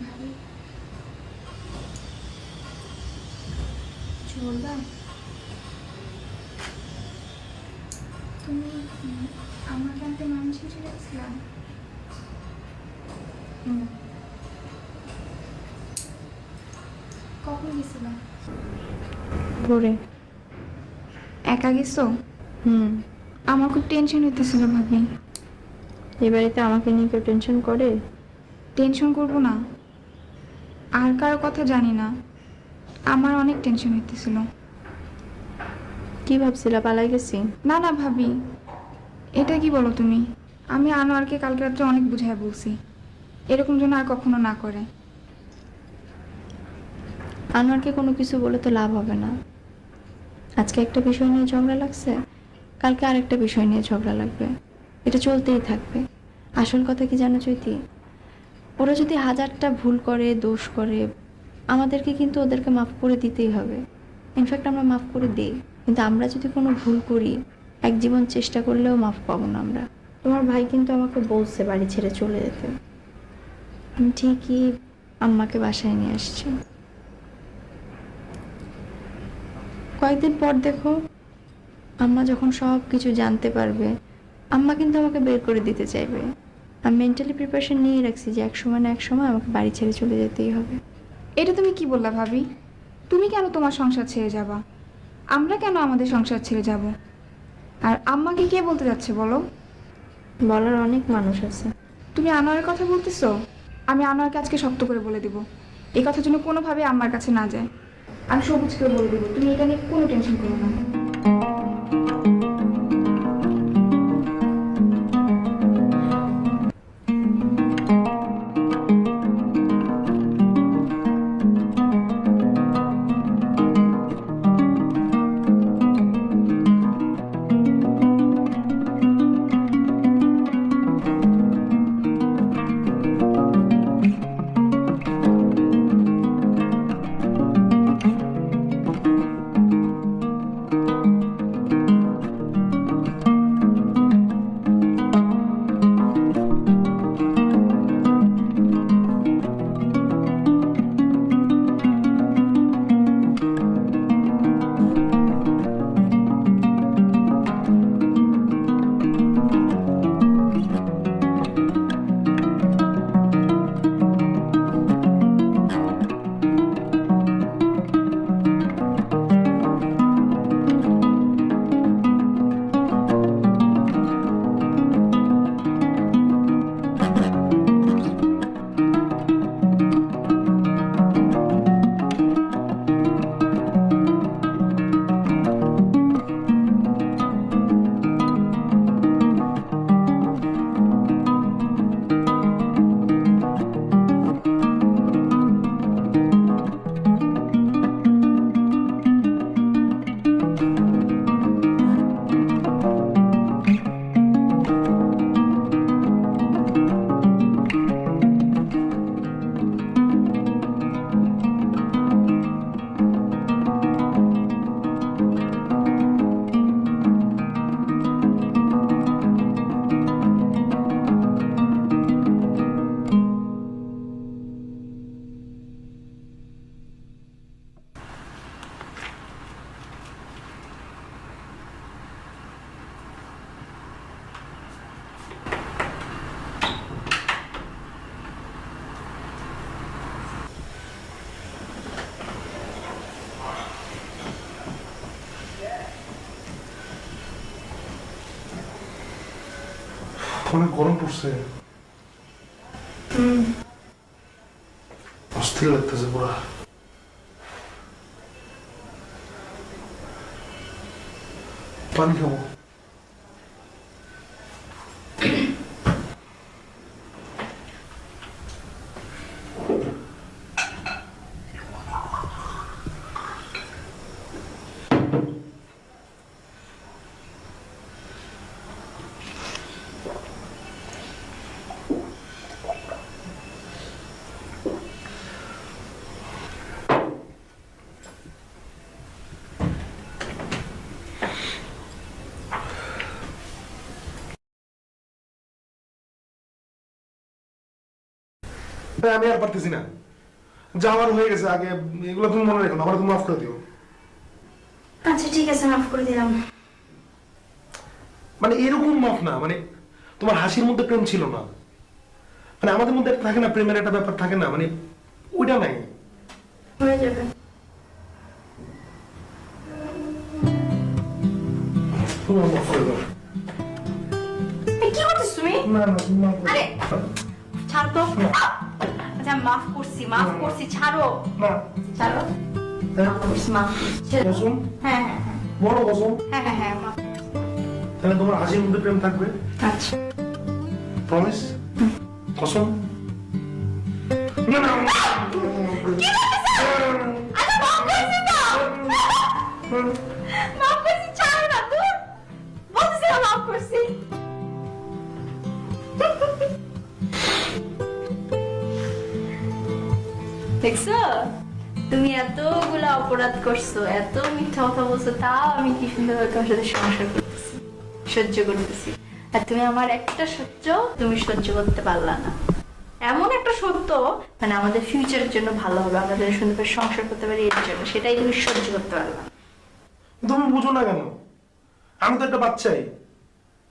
ভাবি কিছু বলবা তুমি আমার কাছে মানুষ কখন গেছিলাম ভোরে একা গেছো? হুম। আমার খুব টেনশন হইতেছিল ভাবি এই বাড়িতে আমাকে নিয়ে কেউ টেনশন করে? টেনশন করব না। আর কারও কথা জানি না। আমার অনেক টেনশন হইতেছিল। কি ভাবছিলা পালাই গেছি? না না ভাবি। এটা কি বলো তুমি? আমি আনোয়ারকে কালকে রাত্রে অনেক বুঝায় বলছি। এরকম যেন আর কখনো না করে। আনোয়ারকে কোনো কিছু বলে তো লাভ হবে না। আজকে একটা বিষয় নিয়ে ঝগড়া লাগছে কালকে আরেকটা বিষয় নিয়ে ঝগড়া লাগবে। এটা চলতেই থাকবে। আসল কথা কি জানো চৈতি? ওরা যদি হাজারটা ভুল করে, দোষ করে, আমাদেরকে কিন্তু ওদেরকে মাফ করে দিতেই হবে। ইনফ্যাক্ট আমরা মাফ করে দিই। কিন্তু আমরা যদি কোনো ভুল করি, এক জীবন চেষ্টা করলেও মাফ পাবো না আমরা। তোমার ভাই কিন্তু আমাকে বলছে বাড়ি ছেড়ে চলে যেতে। আমি ঠিকই আম্মাকে বাসায় নিয়ে আসছি। কয়েকদিন পর দেখো, আম্মা যখন সব কিছু জানতে পারবে, আম্মা কিন্তু আমাকে বের করে দিতে চাইবে। আমি মেন্টালি প্রিপারেশন নিয়ে রাখছি যে এক সময় না এক সময় আমাকে বাড়ি ছেড়ে চলে যেতেই হবে। এটা তুমি কি বললা ভাবি? তুমি কেন তোমার সংসার ছেড়ে যাবা? আমরা কেন আমাদের সংসার ছেড়ে যাব? আর আম্মাকে কে বলতে যাচ্ছে বলো? বলার অনেক মানুষ আছে। তুমি আনোয়ারের কথা বলতেছো? আমি আনোয়ারকে আজকে শক্ত করে বলে দিব। এই কথা যেন কোনোভাবে আমার কাছে না যায়। আমি সবুজকে বলে দিব। তুমি এটা নিয়ে কোনো টেনশন করো না। অনেক গরম পড়ছে অস্থির লাগতেছে পুরা পানি খাব তাই আমি আর পারতেছি না। যাওয়ার হয়ে গেছে আগে এগুলো তুমি মনে রেখো না আমার তুমি মাফ করে দিও। আচ্ছা ঠিক আছে মাফ করে দিলাম। মানে এরকম মাফ না মানে তোমার হাসির মধ্যে প্রেম ছিল না। মানে আমাদের মধ্যে একটা থাকে না প্রেমের একটা ব্যাপার থাকে না মানে ওইটা নাই। হয়ে যাবে। তুমি মাফ করে দাও। কি করছিস তুমি? না না তুমি মাফ করে আরে! ছাড় তো। আচ্ছা মাফ করছি মাফ করছি ছাড়ো ছাড়ো হ্যাঁ, হ্যাঁ হ্যাঁ হ্যাঁ বড় কসম হ্যাঁ হ্যাঁ হ্যাঁ তাহলে তোমার হাসির মধ্যে প্রেম থাকবে আচ্ছা প্রমিস কসম না না আরে মাফ করছি তো দেখছ? তুমি এতগুলো অপরাধ করছ, এত মিথ্যা কথা বলছো, তাও আমি কি সুন্দর তোমার সাথে সংসার করতেছি, সহ্য করতেছি? আর তুমি আমার একটা সহ্য তুমি সহ্য করতে পারলা না। এমন একটা সত্য মানে আমাদের ফিউচারের জন্য ভালো হবে আমরা যেন সুন্দর করে সংসার করতে পারি এর জন্য, সেটাই তুমি সহ্য করতে পারলা। তুমি বুঝো না কেন? আমি তো একটা বাচ্চাই।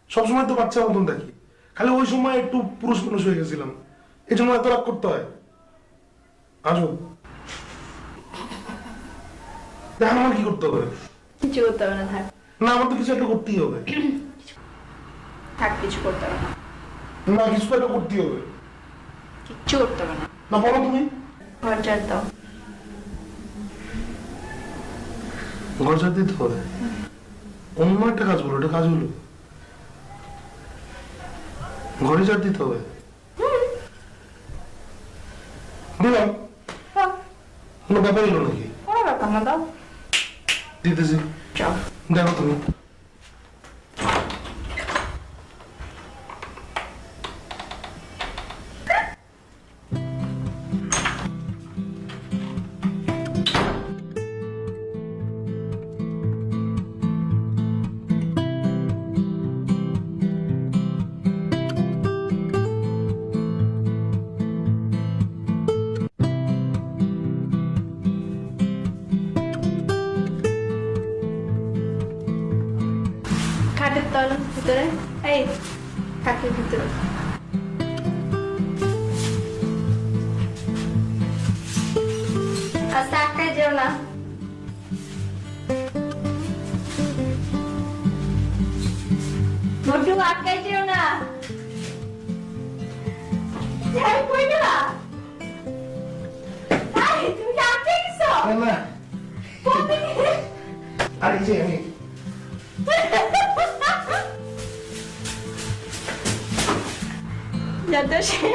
সবসময় তো বাচ্চার মতন দেখি খালি ওই সময় একটু পুরুষ মানুষ হয়ে গেছিলাম। এই জন্য এত রাগ করতে হয়। আসো। দেখ আমার কি করতে হবে? কিছু করতে হবে না থাক। না আমার তো কিছু একটা করতেই হবে। থাক কিছু করতে হবে না। না কিছু একটা করতেই হবে। কিচ্ছু করতে হবে না। না বলো তুমি। ঘর ঝাড় দাও। ঘর ছাড় দিতে হবে? অন্য একটা কাজ বলো এটা কাজ হলো ঘরে ছাড় দিতে হবে? দিলাম। কোনো ব্যাপারই হলো নাকি? কোনো ব্যাপার না দাও। দিতেছি। দেখো তুমি। আস্তে আটকায় যেও না। মোটু আটকায় যেও না? আর যে আমি। যাতে সে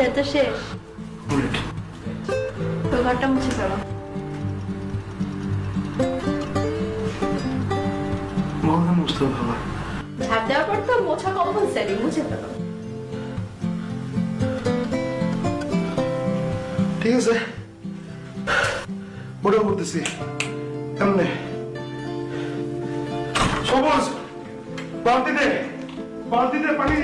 যাতে শেষ তো ঘরটা মুছে ফেলো। মহা হবে বাবা। ঝাড় দেওয়ার পর তো মোছা কম্পালসারি মুছে ফেলো। ঠিক আছে। মোটেও করতেছি। এমনি। সবুজ। বালতি দে বালতি দে পানি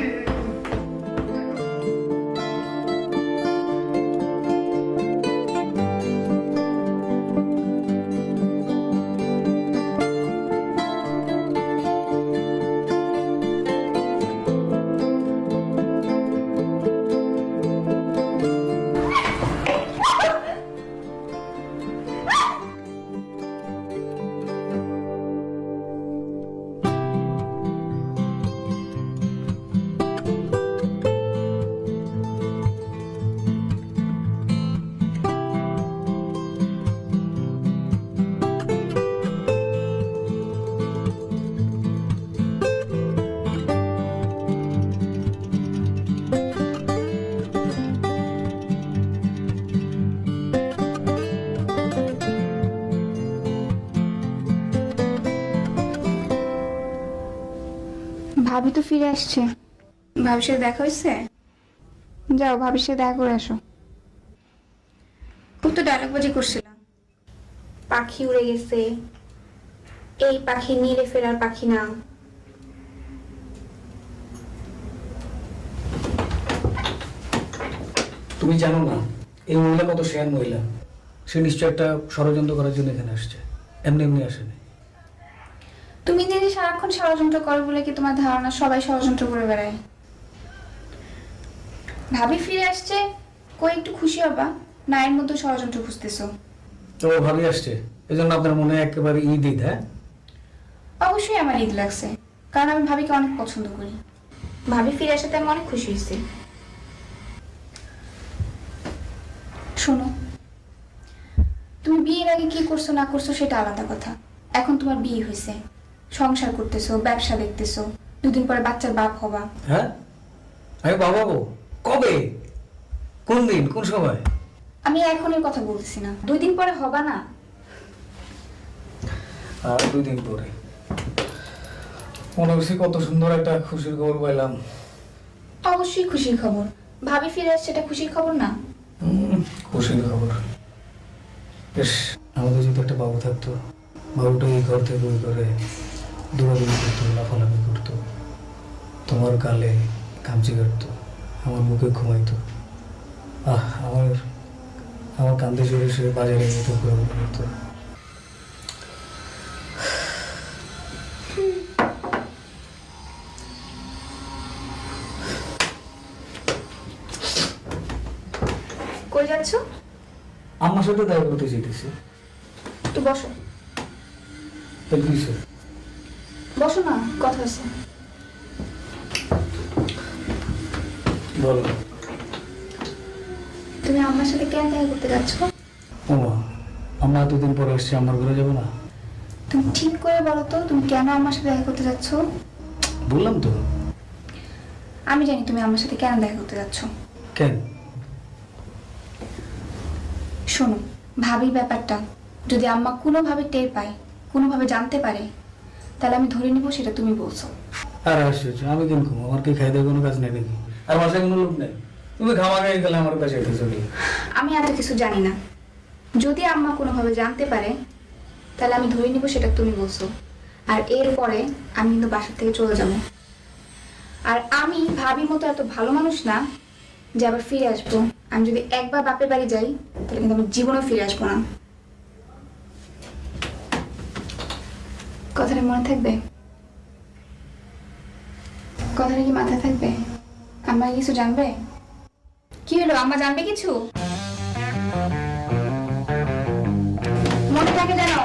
তো ফিরে আসছে। ভাবির দেখা হয়েছে যাও ভাবির দেখা করে আসো। খুব তো ডায়লগ বাজি করছিলাম। পাখি উড়ে গেছে। এই পাখি নীলে ফেরার পাখি না। তুমি জানো না এই মহিলা কত শেয়ার মহিলা। সে নিশ্চয় একটা ষড়যন্ত্র করার জন্য এখানে আসছে। এমনি এমনি আসেনি। তুমি যদি সারাক্ষণ ষড়যন্ত্র করো বলে কি তোমার ধারণা সবাই ষড়যন্ত্র করে বেড়ায়? ভাবি ফিরে আসছে কই একটু খুশি হবা না এর মধ্যে ষড়যন্ত্র খুঁজতেছো। তো ভাবি আসছে। এই জন্য আপনার মনে একেবারে ঈদ ঈদ হ্যাঁ? অবশ্যই আমার ঈদ লাগছে কারণ আমি ভাবিকে অনেক পছন্দ করি। ভাবি ফিরে আসাতে আমি অনেক খুশি হয়েছি। শোনো তুমি বিয়ের আগে কি করছ না করছ সেটা আলাদা কথা। এখন তোমার বিয়ে হয়েছে। সংসার করতেছো ব্যবসা দেখতেছো দুদিন পরে বাচ্চার বাপ হবা। হ্যাঁ? আমি বাবা বউ? কবে? কোন দিন? কোন সময়? আমি এখনের কথা বলতেছি না। দুই দিন পরে হবা না? আর দুই দিন পরে। মনে কত সুন্দর একটা খুশির খবর পাইলাম। অবশ্যই খুশির খবর। ভাবি ফিরে আসছে এটা খুশির খবর না? খুশির খবর। বেশ আমাদের যদি একটা বাবু থাকতো বাবুটা এই ঘর থেকে ওই ঘরে দৌড়াদৌড়ি করতো লাফালাফি করতো। তোমার গালে কামচি কাটতো আমার মুখে ঘুমাইতো। আহ আমার আমার কান্দে জোরে সে বাজারে যেত ঘোরাঘুরি করতো। কই যাচ্ছ? আমার সাথে দেখা করতে চাইতেছি একটু বসো। তাই কিছু বসো না কথা আছে। বলো। তুমি আমার সাথে কেন দেখা করতে যাচ্ছ? ওমা আমরা পরে আমার ঘরে যাব না। তুমি ঠিক করে বলো তো তুমি কেন আমার সাথে দেখা করতে যাচ্ছ? বললাম তো। আমি জানি তুমি আমার সাথে কেন দেখা করতে যাচ্ছ। কেন? শোনো ভাবির ব্যাপারটা যদি আম্মা কোনোভাবে টের পায় কোনোভাবে জানতে পারে তাহলে আমি ধরে নিব সেটা তুমি বলছো। আর আশ্চর্য আমি কেন ঘুমো আমার কি খাই দেওয়ার কোনো কাজ নেই নাকি আর বাসায় কোনো লোক নেই? তুমি খামা খাই গেলে আমার কাছে এটা চলি আমি এত কিছু জানি না। যদি আম্মা কোনোভাবে জানতে পারে তাহলে আমি ধরে নিব সেটা তুমি বলছো। আর এরপরে আমি কিন্তু বাসা থেকে চলে যাব। আর আমি ভাবি মতো এত ভালো মানুষ না যে আবার ফিরে আসব। আমি যদি একবার বাপের বাড়ি যাই তাহলে কিন্তু আমি জীবনেও ফিরে আসব না। কথাটা মনে থাকবে? কথাটা কি মাথায় থাকবে? আম্মা কিছু জানবে? কি হলো? আম্মা জানবে কিছু? মনে থাকে জানো